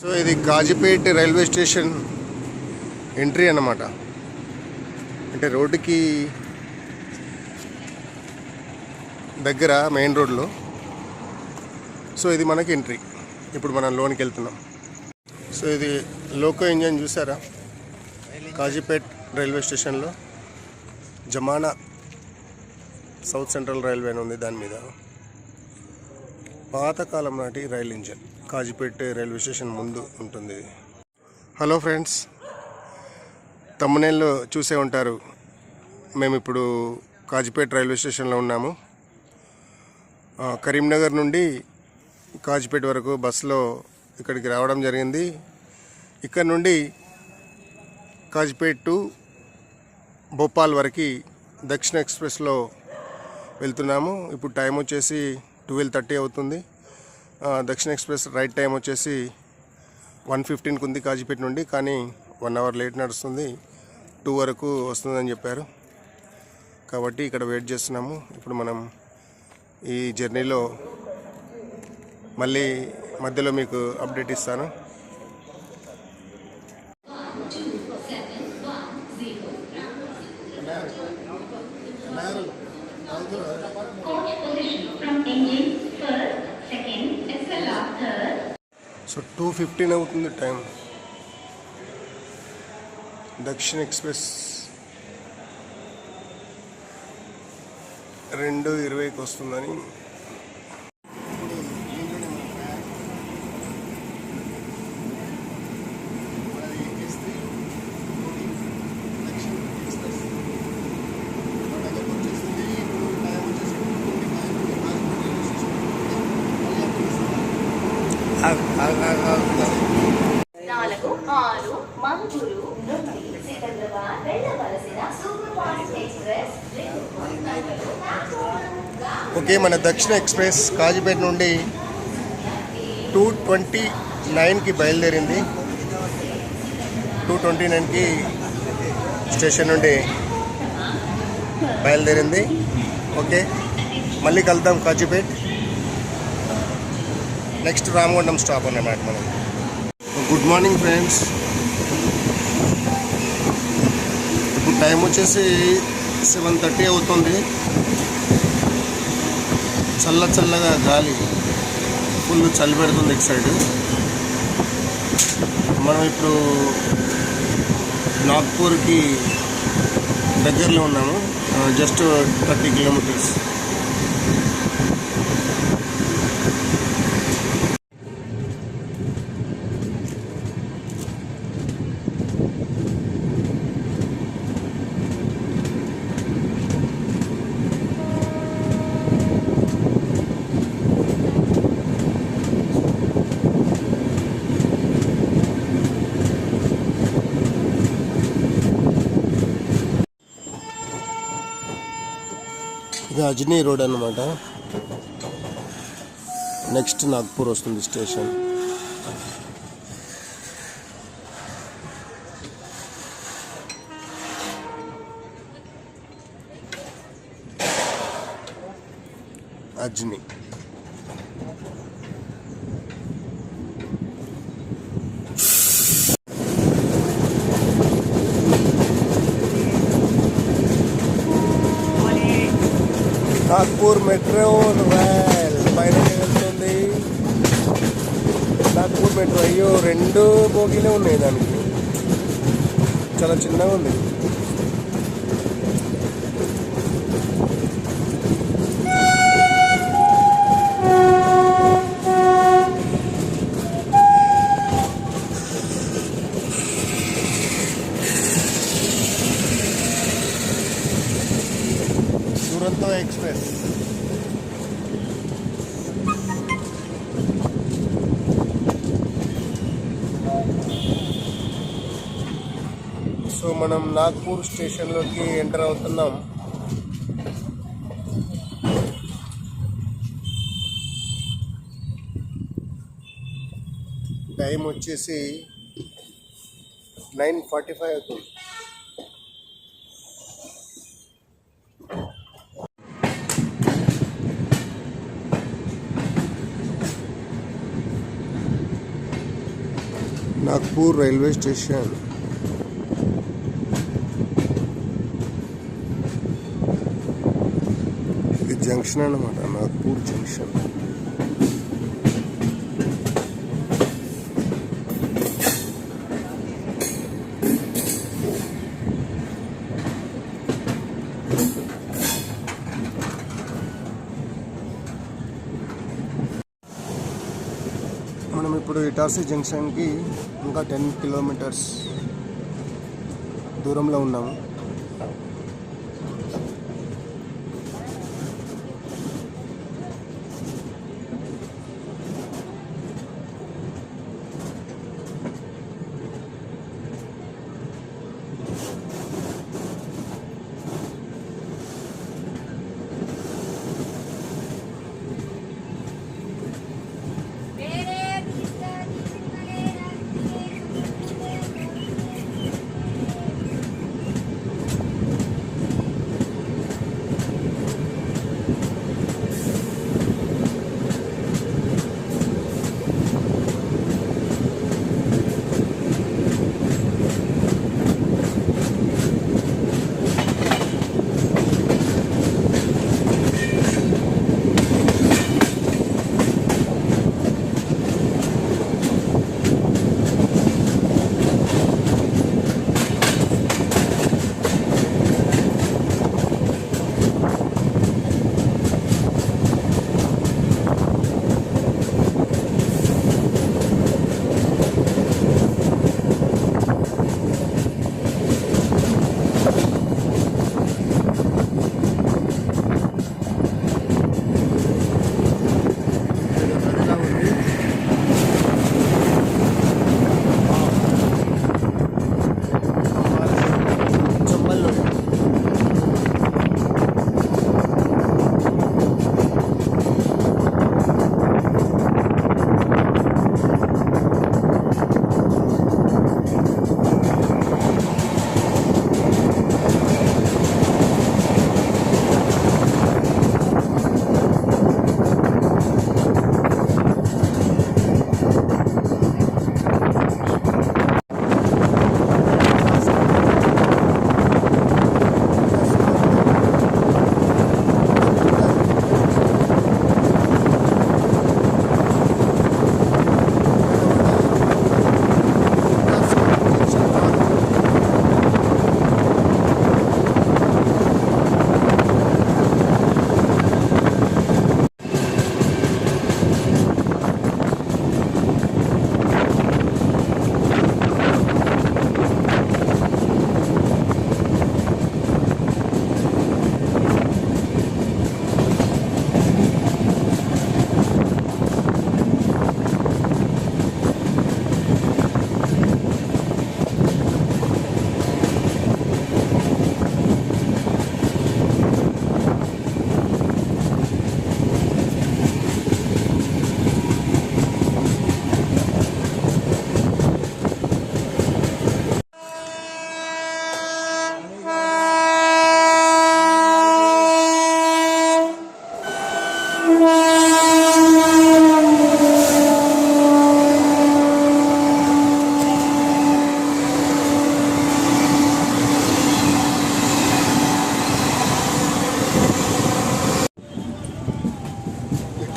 So ఇది Kazipet railway station entry అన్నమాట. అంటే రోడ్డుకి దగ్గర మెయిన్ రోడ్లో. సో ఇది మనకి ఎంట్రీ. ఇప్పుడు మనం లోనికి వెళ్తున్నాం. సో ఇది లోకో ఇంజన్ చూసారా? కాజీపేట్ రైల్వే స్టేషన్లో జమానా సౌత్ సెంట్రల్ రైల్వే అని ఉంది దాని మీద. పాతకాలం నాటి rail engine. Kazipet railway station ముందు ఉంటుంది. హలో ఫ్రెండ్స్ తమ్మునేళ్ళు చూసే ఉంటారు. మేము ఇప్పుడు కాజీపేట రైల్వే స్టేషన్లో ఉన్నాము. కరీంనగర్ నుండి కాజీపేట వరకు బస్సులో ఇక్కడికి రావడం జరిగింది. ఇక్కడ నుండి కాజీపేట టు భోపాల్ వరకు దక్షిణ ఎక్స్ప్రెస్లో వెళ్తున్నాము. ఇప్పుడు టైం వచ్చేసి ట్వెల్వ్ థర్టీ అవుతుంది. దక్షిణ ఎక్స్ప్రెస్ రైట్ టైం వచ్చేసి వన్ ఫిఫ్టీన్కి ఉంది కాజీపేట నుండి కానీ వన్ అవర్ లేట్ నడుస్తుంది. టూ వరకు వస్తుందని చెప్పారు. కాబట్టి ఇక్కడ వెయిట్ చేస్తున్నాము. ఇప్పుడు మనం ఈ జర్నీలో మళ్ళీ మధ్యలో మీకు అప్డేట్ ఇస్తాను. టూ ఫిఫ్టీన్ అవుతుంది టైం. దక్షిణ ఎక్స్ప్రెస్ రెండు ఇరవైకి వస్తుందని నాలుగు ఆరు నుండి సికింద్రాబాద్ వెళ్ళవలసిన ఎక్స్ప్రెస్ ఓకే మన దక్షిణ ఎక్స్ప్రెస్ కాజీపేట నుండి టూ ట్వంటీ నైన్కి బయలుదేరింది. టూ ట్వంటీ నైన్కి స్టేషన్ నుండి బయలుదేరింది. ఓకే మళ్ళీ కలుద్దాం కాజీపేట్. నెక్స్ట్ రామగుండం స్టాప్ అన్నమాట మనం. Good morning friends. ఇప్పుడు టైం వచ్చేసి సెవెన్ థర్టీ అవుతుంది. చల్ల చల్లగా గాలి ఫుల్ చలి పెడుతుంది ఇటు సైడ్. మనం ఇప్పుడు నాగ్పూర్కి దగ్గరలో ఉన్నాము. Just thirty kilometres. Ajni road అన్నమాట. నెక్స్ట్ నాగ్పూర్ వస్తుంది station. Ajni. Nagpur metro rail పైన వెళ్తుంది. నాగ్పూర్ మెట్రో. అయ్యో రెండు బోగీలే ఉన్నాయి దానికి. చాలా చిన్నగా ఉంది. మనం స్టేషన్లోకి ఎంటర్ అవుతున్నాం. టైం వచ్చేసి నైన్ ఫార్టీ ఫైవ్ అవుతుంది. నాగ్పూర్ రైల్వే స్టేషన్ జంక్షన్ అనమాట నాగ్పూర్ జంక్షన్ మనం ఇప్పుడు ఇటార్సీ జంక్షన్కి ఇంకా టెన్ కిలోమీటర్స్ దూరంలో ఉన్నాము.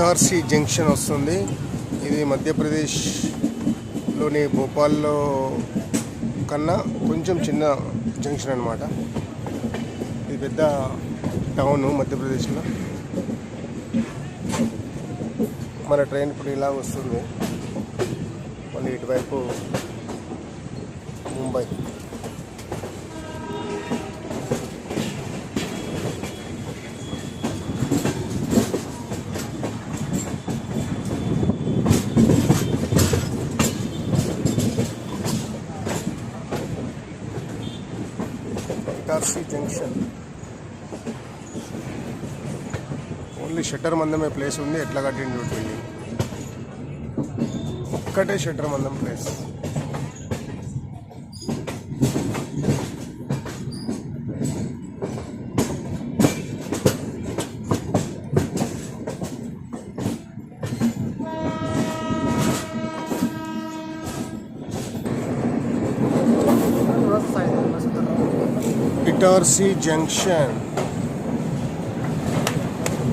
ఇటార్సీ జంక్షన్ వస్తుంది. ఇది మధ్యప్రదేశ్లోని భోపాల్లో కన్నా కొంచెం చిన్న జంక్షన్ అనమాట ఇది పెద్ద టౌన్ మధ్యప్రదేశ్లో. మన ట్రైన్ ఇప్పుడు ఇలా వస్తుంది. మళ్ళీ ఇటువైపు Mumbai. Itarsi junction only shutter మందమే place ఉంది ఎట్లా కట్టింది చూడండి ఒక్కటే షట్టర్ మందం place Itarsi junction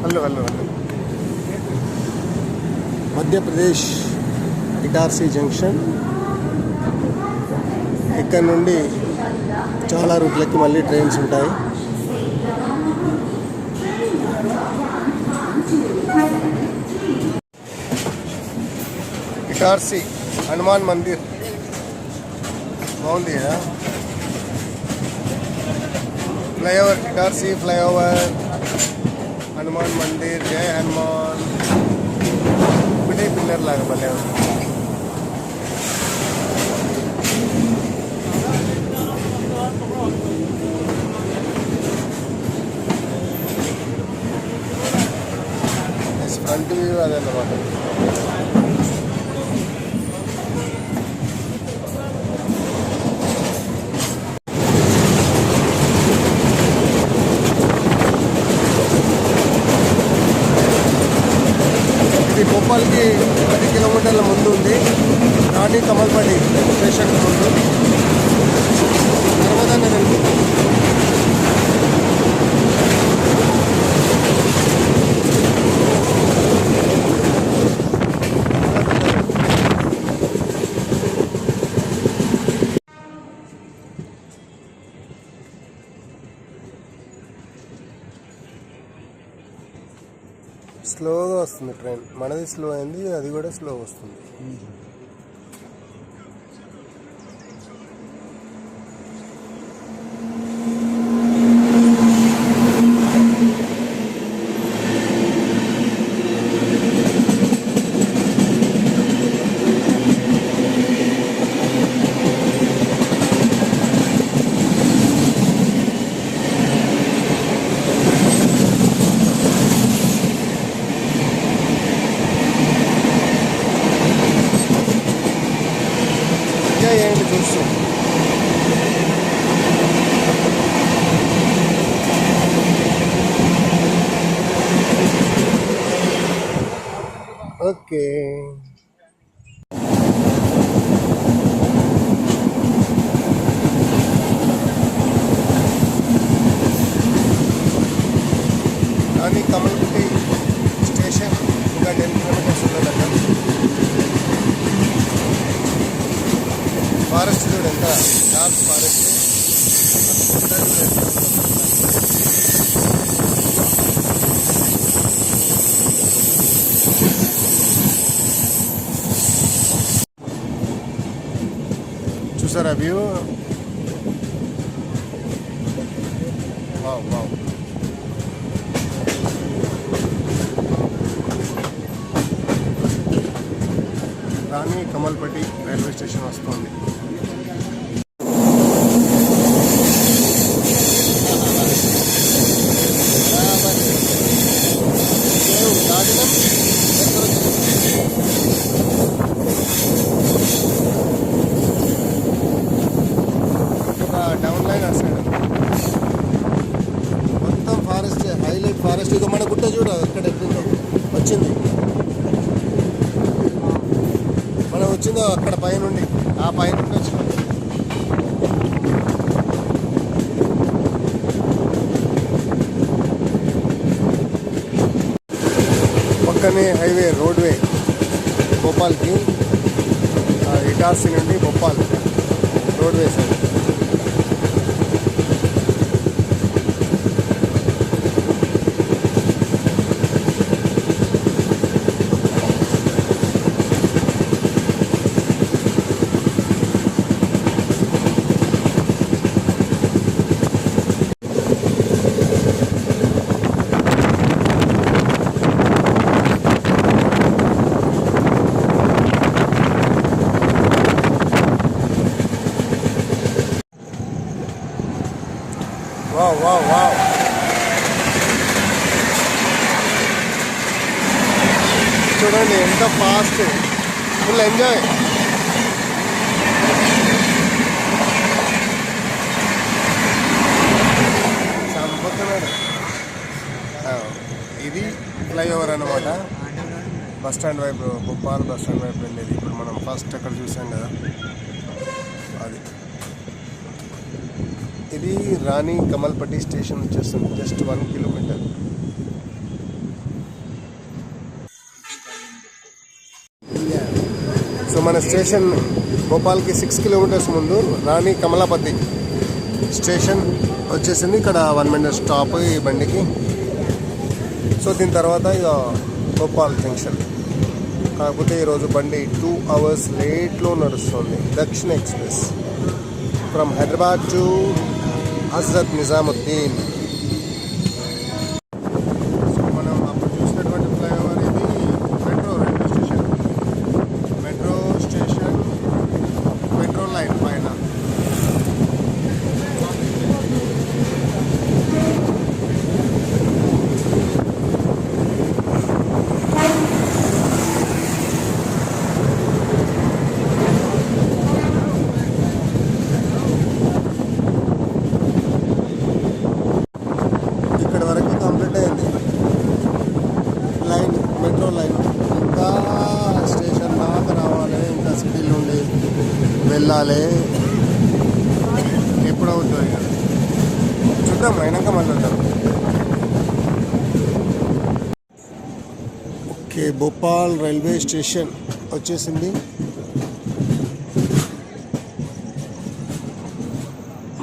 hello hello hello Madhya Pradesh Itarsi junction ఇక్కడ నుండి చాలా రూట్లకి మళ్ళీ ట్రైన్స్ ఉంటాయి. ఇటార్సీ హనుమాన్ మందిర్ బాగుంది కదా? ఫ్లైఓవర్ ఇటార్సీ ఫ్లైఓవర్ హనుమాన్ మందిర్ జై హనుమాన్ ఒకటే పిల్లర్ లాగా భలే ఉంది ఫ్రంట్ వ్యూ అదన్నమాట ట్రైన్ మనది స్లో అయింది అది కూడా స్లో వస్తుంది ఎంజాయ్ చేయండి చూస్తూ ఓకే కానీ కమల్పతి స్టేషన్ ఇంకా టెన్ కిలోమీటర్స్ ఉన్నదంట ఫారెస్ట్ చూడు ఎంత డార్క్ ఫారెస్ట్ చూసారా view? Wow wow. Rani Kamlapati railway station వస్తుంది. అక్కడ పైనుండి ఆ పైన వచ్చినాం. పక్కనే హైవే రోడ్వే భోపాల్కి ఇటార్సీ నుండి Bhopal roadway side wow wow wow చూడండి లాస్ట్ ఫుల్ ఎంజాయ్ చంపుతున్నాడు ఇది ఫ్లైఓవర్ అనమాట బస్ స్టాండ్ వైపు భోపాల్ బస్ స్టాండ్ వైపు వెళ్ళేది. ఇప్పుడు మనం ఫస్ట్ అక్కడ చూసాం కదా. అది. ఇది రాణి కమల్పట్టి స్టేషన్ వచ్చేస్తుంది. Just one kilometre. సో మన స్టేషన్ భోపాల్కి సిక్స్ కిలోమీటర్స్ ముందు రాణి కమలాపతి స్టేషన్ వచ్చేసింది. ఇక్కడ వన్ మినిట్ స్టాప్ ఈ బండికి. సో దీని తర్వాత ఇక భోపాల్ జంక్షన్ కాకపోతే ఈరోజు బండి టూ అవర్స్ లేట్లో నడుస్తుంది. Dakshin express. From Hyderabad to Hazrat Nizamuddin so మనం అప్పుడు చూసినటువంటి ఫ్లైఓవర్ ఇది metro railway station metro station metro line పైన ఇక్కడ వరకు కంప్లీట్ అయింది లైన్ మెట్రో లైన్ ఇంకా స్టేషన్ దాకా రావాలి ఇంకా సిటీ నుండి వెళ్ళాలి ఎప్పుడు అవుతుంది ఇక చూద్దాం అయినాక మళ్ళీ ఉంటాం ఓకే భోపాల్ రైల్వే స్టేషన్ వచ్చేసింది.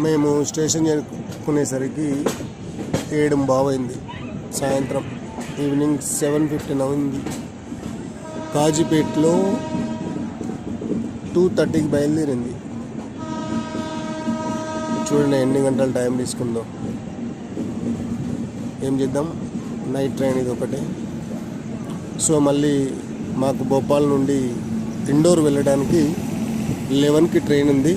మేము స్టేషన్ చేరుకునేసరికి ఏడు బావైంది. సాయంత్రం ఈవినింగ్ సెవెన్ ఫిఫ్టీన్ అయింది. కాజీపేట్లో టూ థర్టీకి బయలుదేరింది. చూడండి ఎన్ని గంటలు టైం తీసుకుందాం. ఏం చేద్దాం? నైట్ ట్రైన్ ఇది ఒకటే. సో మళ్ళీ మాకు భోపాల్ నుండి ఇండోర్ వెళ్ళడానికి లెవెన్కి ట్రైన్ ఉంది.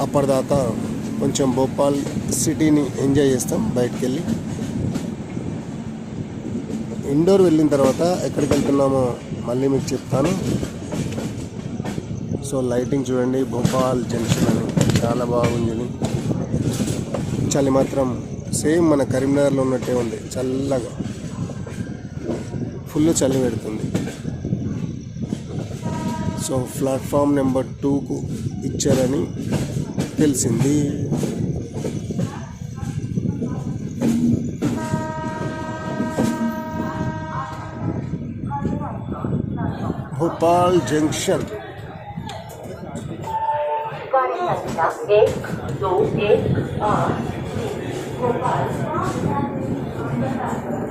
అప్పటిదాకా కొంచెం భోపాల్ సిటీని ఎంజాయ్ చేస్తాం బయటకు వెళ్ళి ఇండోర్ వెళ్ళిన తర్వాత ఎక్కడికి వెళ్తున్నామో మళ్ళీ మీకు చెప్తాను. సో లైటింగ్ చూడండి భోపాల్ జంక్షన్ అని చాలా బాగుంది చలి మాత్రం సేమ్ మన కరీంనగర్లో ఉన్నట్టే ఉంది చల్లగా. ఫుల్ చలి పెడుతుంది సో ప్లాట్ఫామ్ నెంబర్ టూకు ఇచ్చారని తెలిసింది भोपाल जंक्शन गाड़ी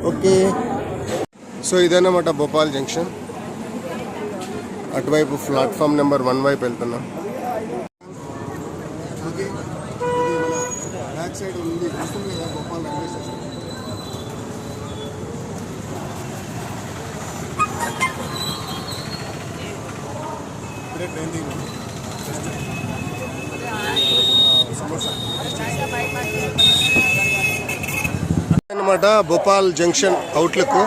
संख्या సో ఇదన్నమాట భోపాల్ జంక్షన్. అటువైపు ప్లాట్ఫామ్ నెంబర్ వన్ వైపు వెళ్తున్నాం. అన్నమాట భోపాల్ జంక్షన్ అవుట్లకు ఇప్పుడే ట్రైన్ దిగినాం సమోసా అనమాట భోపాల్ జంక్షన్ అవుట్లుక్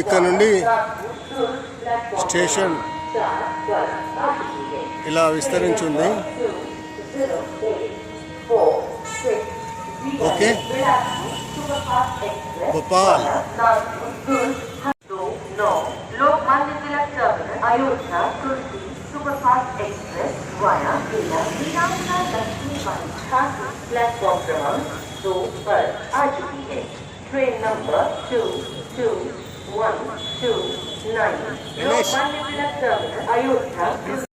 ఇక్కడ నుండి స్టేషన్ ఇలా విస్తరించి ఉంది ఓకే భోపాల్ दो नौ Lokmanya Tilak terminal Ayodhya Tulsi superfast express via जिला बिहार दक्षिणी वाली छात्र प्लेटफॉर्म क्रमांक दो पर आ चुकी है train number two two, one, two, nine. Ganesh. Ayodhya.